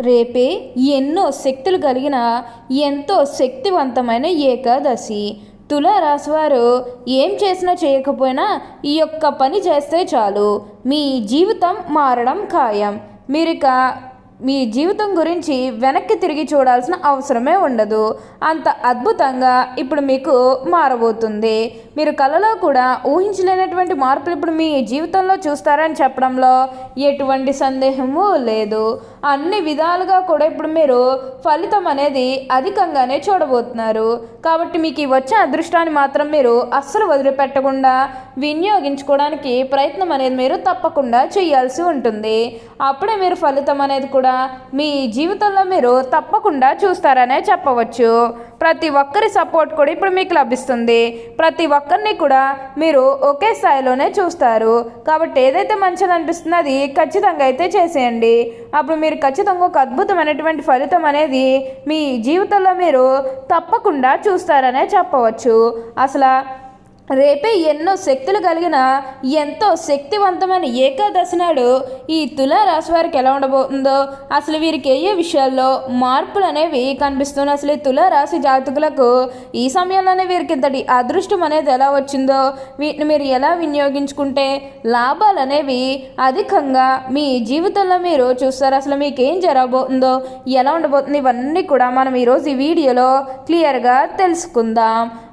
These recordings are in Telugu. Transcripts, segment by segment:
రేపే ఎన్నో శక్తులు కలిగిన ఎంతో శక్తివంతమైన ఏకాదశి. తులారాశివారు ఏం చేసినా చేయకపోయినా ఈ యొక్క పని చేస్తే చాలు. మీ జీవితం మారడం ఖాయం. మీరిక మీ జీవితం గురించి వెనక్కి తిరిగి చూడాల్సిన అవసరమే ఉండదు. అంత అద్భుతంగా ఇప్పుడు మీకు మారబోతుంది. మీరు కళలో కూడా ఊహించలేనటువంటి మార్పులు ఇప్పుడు మీ జీవితంలో చూస్తారని చెప్పడంలో ఎటువంటి సందేహము లేదు. అన్ని విధాలుగా కూడా ఇప్పుడు మీరు ఫలితం అనేది అధికంగానే చూడబోతున్నారు. కాబట్టి మీకు ఈ వచ్చే అదృష్టాన్ని మాత్రం మీరు అస్సలు వదిలిపెట్టకుండా వినియోగించుకోవడానికి ప్రయత్నం అనేది మీరు తప్పకుండా చేయాల్సి ఉంటుంది. అప్పుడే మీరు ఫలితం అనేది కూడా మీ జీవితంలో మీరు తప్పకుండా చూస్తారనే చెప్పవచ్చు. ప్రతి ఒక్కరి సపోర్ట్ కూడా ఇప్పుడు మీకు లభిస్తుంది. ప్రతి ఒక్కరిని కూడా మీరు ఒకే స్థాయిలోనే చూస్తారు. కాబట్టి ఏదైతే మంచిది అనిపిస్తుందో అది ఖచ్చితంగా అయితే చేసేయండి. అప్పుడు మీరు ఖచ్చితంగా ఒక అద్భుతమైనటువంటి ఫలితం అనేది మీ జీవితంలో మీరు తప్పకుండా చూస్తారనే చెప్పవచ్చు. అసలు రేపే ఎన్నో శక్తులు కలిగిన ఎంతో శక్తివంతమైన ఏకాదశి నాడు ఈ తులారాశి వారికి ఎలా ఉండబోతుందో అసలు వీరికి ఏ విషయాల్లో మార్పులు అనేవి కనిపిస్తున్నాయి? అసలు ఈ తులారాశి జాతకులకు ఈ సమయంలోనే వీరికి ఇంతటి అదృష్టం అనేది ఎలా వచ్చిందో వీటిని మీరు ఎలా వినియోగించుకుంటే లాభాలు అనేవి అధికంగా మీ జీవితంలో మీరు చూస్తారు. అసలు మీకు ఏం జరగబోతుందో ఎలా ఉండబోతుంది ఇవన్నీ కూడా మనం ఈరోజు ఈ వీడియోలో క్లియర్గా తెలుసుకుందాం.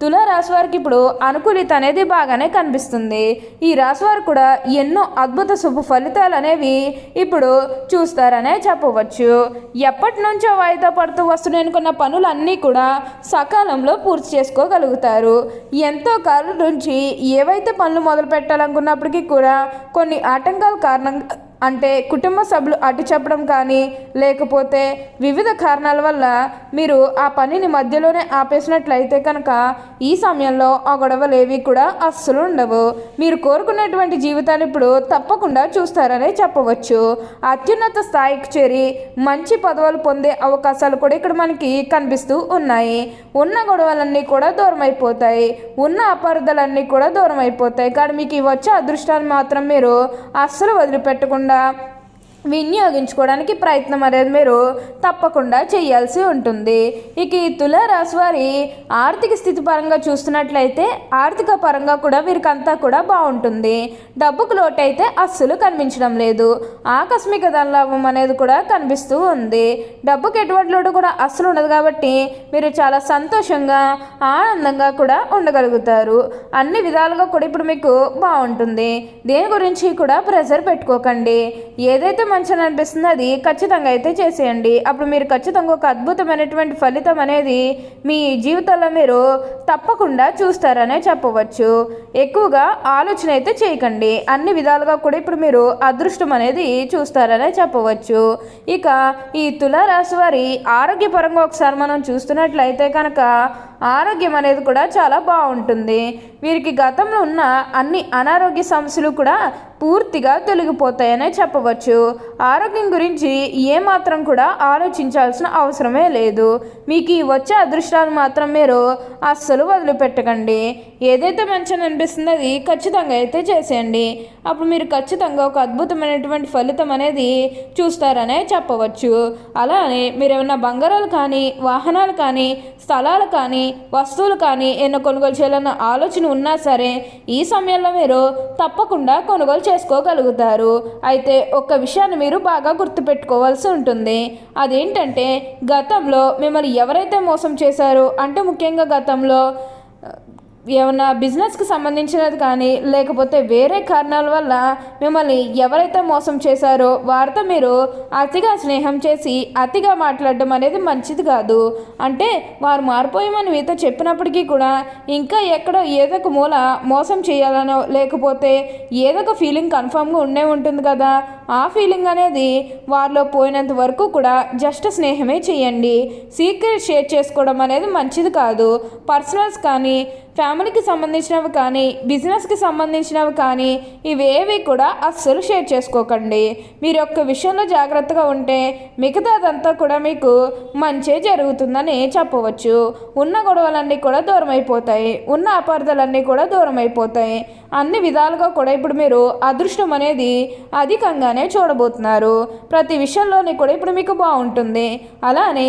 తులారాశి వారికి ఇప్పుడు అనుకూలిత అనేది బాగానే కనిపిస్తుంది. ఈ రాశి వారు కూడా ఎన్నో అద్భుత శుభ ఫలితాలు అనేవి ఇప్పుడు చూస్తారనే చెప్పవచ్చు. ఎప్పటి నుంచో వాయిదా పడుతూ వస్తున్నాయి అనుకున్న పనులన్నీ కూడా సకాలంలో పూర్తి చేసుకోగలుగుతారు. ఎంతో కాలం నుంచి ఏవైతే పనులు మొదలు పెట్టాలనుకున్నప్పటికీ కూడా కొన్ని ఆటంకాల కారణంగా అంటే కుటుంబ సభ్యులు అటు చెప్పడం కానీ లేకపోతే వివిధ కారణాల వల్ల మీరు ఆ పనిని మధ్యలోనే ఆపేసినట్లయితే కనుక ఈ సమయంలో ఆ గొడవలు ఏవి కూడా అస్సలు ఉండవు. మీరు కోరుకున్నటువంటి జీవితాన్ని ఇప్పుడు తప్పకుండా చూస్తారనే చెప్పవచ్చు. అత్యున్నత స్థాయికి చేరి మంచి పదవులు పొందే అవకాశాలు కూడా ఇక్కడ మనకి కనిపిస్తూ ఉన్నాయి. ఉన్న గొడవలన్నీ కూడా దూరం అయిపోతాయి ఉన్న అపార్థాలన్నీ కూడా దూరం అయిపోతాయి కానీ మీకు ఈ వచ్చే అదృష్టాన్ని మాత్రం మీరు అస్సలు వదిలిపెట్టకుండా да. వినియోగించుకోవడానికి ప్రయత్నం అనేది మీరు తప్పకుండా చేయాల్సి ఉంటుంది. ఇక ఈ తులారాశి వారి ఆర్థిక స్థితి పరంగా చూస్తున్నట్లయితే ఆర్థిక పరంగా కూడా వీరికంతా కూడా బాగుంటుంది. డబ్బుకు లోటు అయితే అస్సలు కనిపించడం లేదు. ఆకస్మిక ధనలాభం అనేది కూడా కనిపిస్తూ ఉంది. డబ్బుకి ఎటువంటి లోటు కూడా అస్సలు ఉండదు కాబట్టి మీరు చాలా సంతోషంగా ఆనందంగా కూడా ఉండగలుగుతారు. అన్ని విధాలుగా కూడా ఇప్పుడు మీకు బాగుంటుంది. దేని గురించి కూడా ప్రెజర్ పెట్టుకోకండి. ఏదైతే మంచిగా అనిపిస్తుంది అది ఖచ్చితంగా అయితే చేసేయండి. అప్పుడు మీరు ఖచ్చితంగా ఒక అద్భుతమైనటువంటి ఫలితం అనేది మీ జీవితంలో మీరు తప్పకుండా చూస్తారనే చెప్పవచ్చు. ఎక్కువగా ఆలోచన అయితే చేయకండి. అన్ని విధాలుగా కూడా ఇప్పుడు మీరు అదృష్టం అనేది చూస్తారనే చెప్పవచ్చు. ఇక ఈ తులారాశి వారి ఆరోగ్యపరంగా ఒకసారి మనం చూస్తున్నట్లయితే కనుక ఆరోగ్యం అనేది కూడా చాలా బాగుంటుంది. వీరికి గతంలో ఉన్న అన్ని అనారోగ్య సమస్యలు కూడా పూర్తిగా తొలగిపోతాయనే చెప్పవచ్చు. ఆరోగ్యం గురించి ఏమాత్రం కూడా ఆలోచించాల్సిన అవసరమే లేదు. మీకు ఈ వచ్చే అదృష్టాలు మాత్రం మీరు అస్సలు వదిలిపెట్టకండి. ఏదైతే మంచిగా అనిపిస్తుందో అది ఖచ్చితంగా అయితే చేసేయండి. అప్పుడు మీరు ఖచ్చితంగా ఒక అద్భుతమైనటువంటి ఫలితం అనేది చూస్తారనే చెప్పవచ్చు. అలానే మీరు ఏమైనా బంగారాలు కానీ వాహనాలు కానీ స్థలాలు కానీ వస్తువులు కానీ ఎన్నో కొనుగోలు చేయాలన్న ఆలోచన ఉన్నా సరే ఈ సమయంలో మీరు తప్పకుండా కొనుగోలు చేసుకోగలుగుతారు. అయితే ఒక్క విషయాన్ని మీరు బాగా గుర్తుపెట్టుకోవాల్సి ఉంటుంది. అదేంటంటే గతంలో మిమ్మల్ని ఎవరైతే మోసం చేశారో అంటే ముఖ్యంగా గతంలో ఏమన్నా బిజినెస్కి సంబంధించినది కానీ లేకపోతే వేరే కారణాల వల్ల మిమ్మల్ని ఎవరైతే మోసం చేశారో వారితో మీరు అతిగా స్నేహం చేసి అతిగా మాట్లాడడం అనేది మంచిది కాదు. అంటే వారు మారిపోయామని మీతో చెప్పినప్పటికీ కూడా ఇంకా ఎక్కడో ఏదో ఒక మూల మోసం చేయాలనో లేకపోతే ఏదో ఒక ఫీలింగ్ కన్ఫామ్గా ఉండే ఉంటుంది కదా. ఆ ఫీలింగ్ అనేది వారిలో పోయినంత వరకు కూడా జస్ట్ స్నేహమే చేయండి. సీక్రెట్ షేర్ చేసుకోవడం అనేది మంచిది కాదు. పర్సనల్స్ కానీ ఫ్యామిలీకి సంబంధించినవి కానీ బిజినెస్కి సంబంధించినవి కానీ ఇవేవి కూడా అస్సలు షేర్ చేసుకోకండి. మీరు ఒక్క విషయంలో జాగ్రత్తగా ఉంటే మిగతాదంతా కూడా మీకు మంచే జరుగుతుందని చెప్పవచ్చు. ఉన్న గొడవలన్నీ కూడా దూరం అయిపోతాయి ఉన్న అపార్థాలన్నీ కూడా దూరం అయిపోతాయి అన్ని విధాలుగా కూడా ఇప్పుడు మీరు అదృష్టం అనేది అధికంగా చూడబోతున్నారు. ప్రతి విషయంలోనే కూడా ఇప్పుడు మీకు బాగుంటుంది. అలానే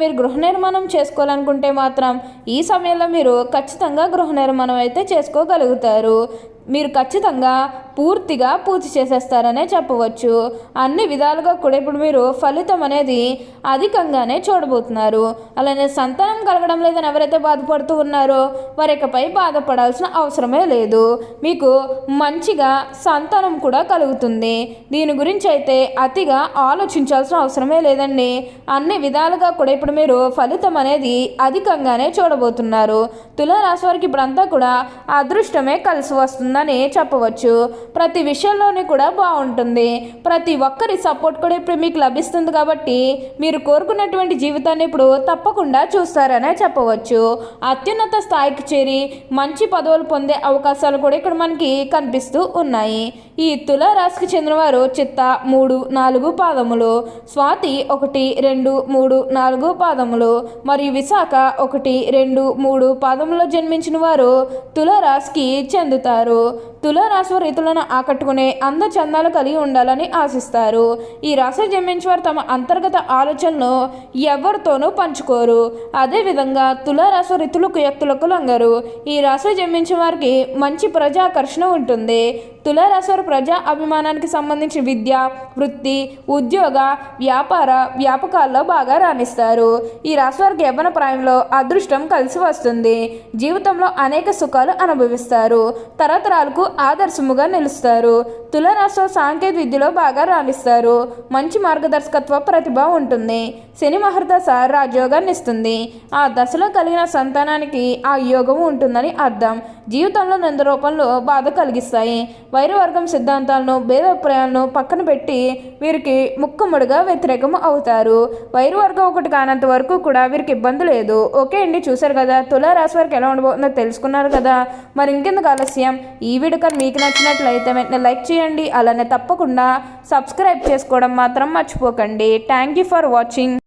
మీరు గృహ నిర్మాణం చేసుకోవాలనుకుంటే మాత్రం ఈ సమయంలో మీరు ఖచ్చితంగా గృహ నిర్మాణం అయితే చేసుకోగలుగుతారు. మీరు ఖచ్చితంగా పూర్తిగా పూర్తి చేసేస్తారనే చెప్పవచ్చు. అన్ని విధాలుగా కూడా ఇప్పుడు మీరు ఫలితం అనేది అధికంగానే చూడబోతున్నారు. అలానే సంతానం కలగడం లేదని ఎవరైతే బాధపడుతూ ఉన్నారో వారికపై బాధపడాల్సిన అవసరమే లేదు. మీకు మంచిగా సంతానం కూడా కలుగుతుంది. దీని గురించి అయితే అతిగా ఆలోచించాల్సిన అవసరమే లేదండి. అన్ని విధాలుగా కూడా ఇప్పుడు మీరు ఫలితం అనేది అధికంగానే చూడబోతున్నారు. తులారాశి వారికి ఇప్పుడంతా కూడా అదృష్టమే కలిసి వస్తుంది. వస్తుందని చెప్పవచ్చు. ప్రతి విషయంలోనే కూడా బాగుంటుంది. ప్రతి ఒక్కరి సపోర్ట్ కూడా ఇప్పుడు మీకు లభిస్తుంది కాబట్టి మీరు కోరుకున్నటువంటి జీవితాన్ని ఇప్పుడు తప్పకుండా చూస్తారనే చెప్పవచ్చు. అత్యున్నత స్థాయికి చేరి మంచి పదవులు పొందే అవకాశాలు కూడా ఇక్కడ మనకి కనిపిస్తూ ఉన్నాయి. ఈ తులారాశికి చెందినవారు చిత్త మూడు నాలుగు పాదములు స్వాతి ఒకటి రెండు మూడు నాలుగు పాదములు మరియు విశాఖ ఒకటి రెండు మూడు పాదములో జన్మించిన వారు తులారాశికి చెందుతారు. తులారాశి రీతులను ఆకట్టుకునే అందచందాలు కలిగి ఉండాలని ఆశిస్తారు. ఈ రాశి జన్మించిన వారు తమ అంతర్గత ఆలోచనను ఎవరితోనూ పంచుకోరు. అదేవిధంగా తులారాశి రైతులకు వ్యక్తులకు లొంగరు. ఈ రాశి జన్మించిన వారికి మంచి ప్రజాకర్షణ ఉంటుంది. తులారాశివారు ప్రజా అభిమానానికి సంబంధించిన విద్య వృత్తి ఉద్యోగ వ్యాపార వ్యాపకాల్లో బాగా రాణిస్తారు. ఈ రాశి వారికి యవ్వన ప్రాయంలో అదృష్టం కలిసి వస్తుంది. జీవితంలో అనేక సుఖాలు అనుభవిస్తారు. తరతరాలకు ఆదర్శముగా నిలుస్తారు. తులారాశి సాంకేతిక విద్యలో బాగా రాణిస్తారు. మంచి మార్గదర్శకత్వ ప్రతిభ ఉంటుంది. శని మహర్దశ రాజయోగాన్ని ఇస్తుంది. ఆ దశలో కలిగిన సంతానానికి ఆ యోగం ఉంటుందని అర్థం. జీవితంలో నింద రూపంలో బాధ కలిగిస్తాయి. వైరవర్గం సిద్ధాంతాలను భేదాభిప్రాయాలను పక్కన పెట్టి వీరికి ముక్కుముడిగా వ్యతిరేకం అవుతారు. వైరవర్గం ఒకటి కానంత వరకు కూడా వీరికి ఇబ్బంది లేదు. ఓకే అండి చూశారు కదా? తులారాశి వారికి ఎలా ఉండబోతుందో తెలుసుకున్నారు కదా? మరి ఇంకెందుకు ఆలస్యం? ఈ వీడియో కానీ మీకు నచ్చినట్లయితే వెంటనే లైక్ చేయండి. అలానే తప్పకుండా సబ్స్క్రైబ్ చేసుకోవడం మాత్రం మర్చిపోకండి. Thank you for watching.